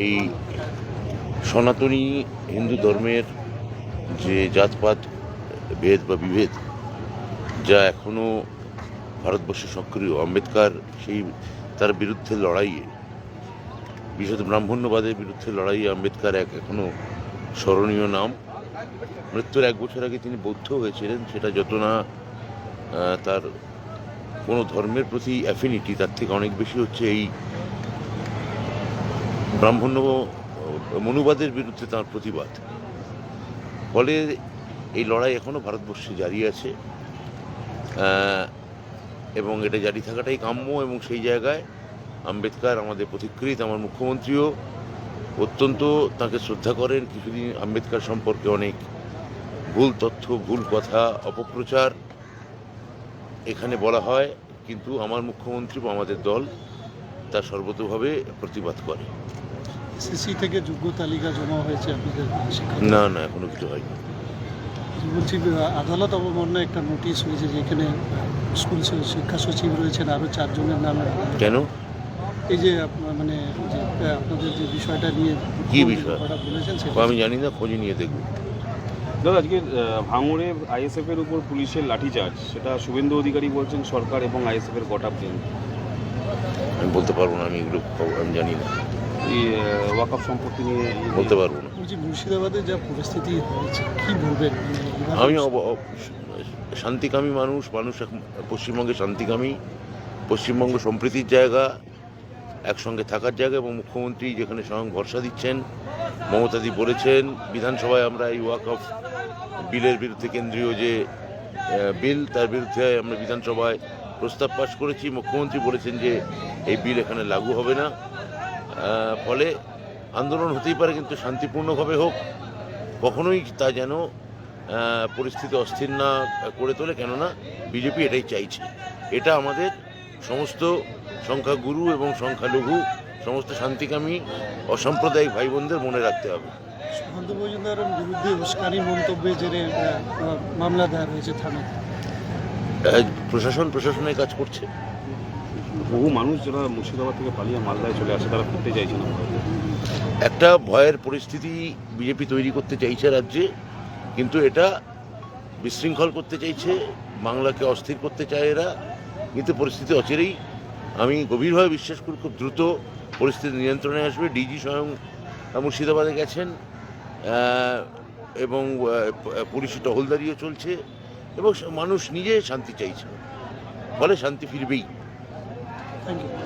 এই সনাতনী হিন্দু ধর্মের যে জাতপাত, ভেদ বা বিভেদ, যা এখনও ভারতবর্ষে সক্রিয়, আম্বেদকর সেই তার বিরুদ্ধে লড়াইয়ে বিশেষত ব্রাহ্মণ্যবাদের বিরুদ্ধে লড়াইয়ে আম্বেদকর এক এখনও স্মরণীয় নাম। মৃত্যুর এক বছর আগে তিনি বৌদ্ধ হয়েছিলেন, সেটা যত না তার কোনো ধর্মের প্রতি অ্যাফিনিটি তার থেকে অনেক বেশি হচ্ছে এই ব্রাহ্মণ্য মনুবাদের বিরুদ্ধে তার প্রতিবাদ। ফলে এই লড়াই এখনও ভারতবর্ষে জারি আছে। এবং এটা জারি থাকাটাই কাম্য এবং সেই জায়গায় আম্বেদকর আমাদের পথিকৃত আমার মুখ্যমন্ত্রীও অত্যন্ত তাকে শ্রদ্ধা করেন। কিছুদিন আম্বেদকর সম্পর্কে অনেক ভুল তথ্য, ভুল কথা, অপপ্রচার এখানে বলা হয়। কিন্তু আমার মুখ্যমন্ত্রী বা আমাদের দল তা সর্বতোভাবে প্রতিবাদ করে। সিসি থেকে যোগ্য তালিকা জমা হয়েছে আপনাদের শিক্ষা না না এখনও কিছু হয়নি। বলছি আদালত অবমাননা একটা নোটিশ হয়েছে যেখানে স্কুল শিক্ষা সচিব রয়েছেন আরও চারজনের নামে কেন? এই যে আপ- মানে যে আপনাদের যে বিষয়টা নিয়ে কি বিষয়? আমি জানি না খোঁজ নিয়ে দেখব। দাদা আজকে ভাঙড়ে আইএসএফ এর উপর পুলিশের লাঠিচার্জ সেটা শুভেন্দু অধিকারী বলছেন সরকার এবং আইএসএফ এর গোটা প্লেন আমি বলতে পারব না আমি এগুলো খবর- আমি জানি না। সম্পত্তি নিয়ে বলতে পারব না। মুর্শিদাবাদে যা পরিস্থিতি হয়েছে কি বলবেন? আমি শান্তিকামী মানুষ মানুষ পশ্চিমবঙ্গে শান্তিকামী পশ্চিমবঙ্গ সম্প্রীতির জায়গা একসঙ্গে থাকার জায়গা এবং মুখ্যমন্ত্রী যেখানে স্বয়ং ভরসা দিচ্ছেন মমতাদি বলেছেন বিধানসভায় আমরা এই ওয়াক অফ বিলের বিরুদ্ধে কেন্দ্রীয় যে বিল তার বিরুদ্ধে আমরা বিধানসভায় প্রস্তাব পাশ করেছি। মুখ্যমন্ত্রী বলেছেন যে এই বিল এখানে লাগু হবে না। ফলে আন্দোলন হতেই পারে কিন্তু শান্তিপূর্ণভাবে হোক কখনোই তা যেন পরিস্থিতি অস্থির না করে তোলে কেননা বিজেপি এটাই চাইছে। এটা আমাদের সমস্ত সংখ্যাগুরু এবং সংখ্যালঘু সমস্ত শান্তিকামী অসাম্প্রদায়িক ভাই বোনদের মনে রাখতে হবে। সুকান্ত মজুমদারের বিরুদ্ধে উস্কানি মন্তব্যে আহ, মামলা দায়ের হয়েছে আহ, প্রশাসন প্রশাসনের কাজ করছে? বহু মানুষ যারা মুর্শিদাবাদ থেকে পালিয়ে মালদায় চলে আসে তারা ফিরতে চাইছে না একটা ভয়ের পরিস্থিতি বিজেপি তৈরি করতে চাইছে রাজ্যে কিন্তু এটা বিশৃঙ্খল করতে চাইছে বাংলাকে অস্থির করতে চায় এরা কিন্তু পরিস্থিতি অচেরেই। আমি গভীরভাবে বিশ্বাস করি খুব দ্রুত পরিস্থিতি নিয়ন্ত্রণে আসবে। ডিজি স্বয়ং মুর্শিদাবাদে গেছেন এবং পুলিশি টহলদারিও চলছে। এবং মানুষ নিজে শান্তি চাইছে। ফলে শান্তি ফিরবেই। Thank you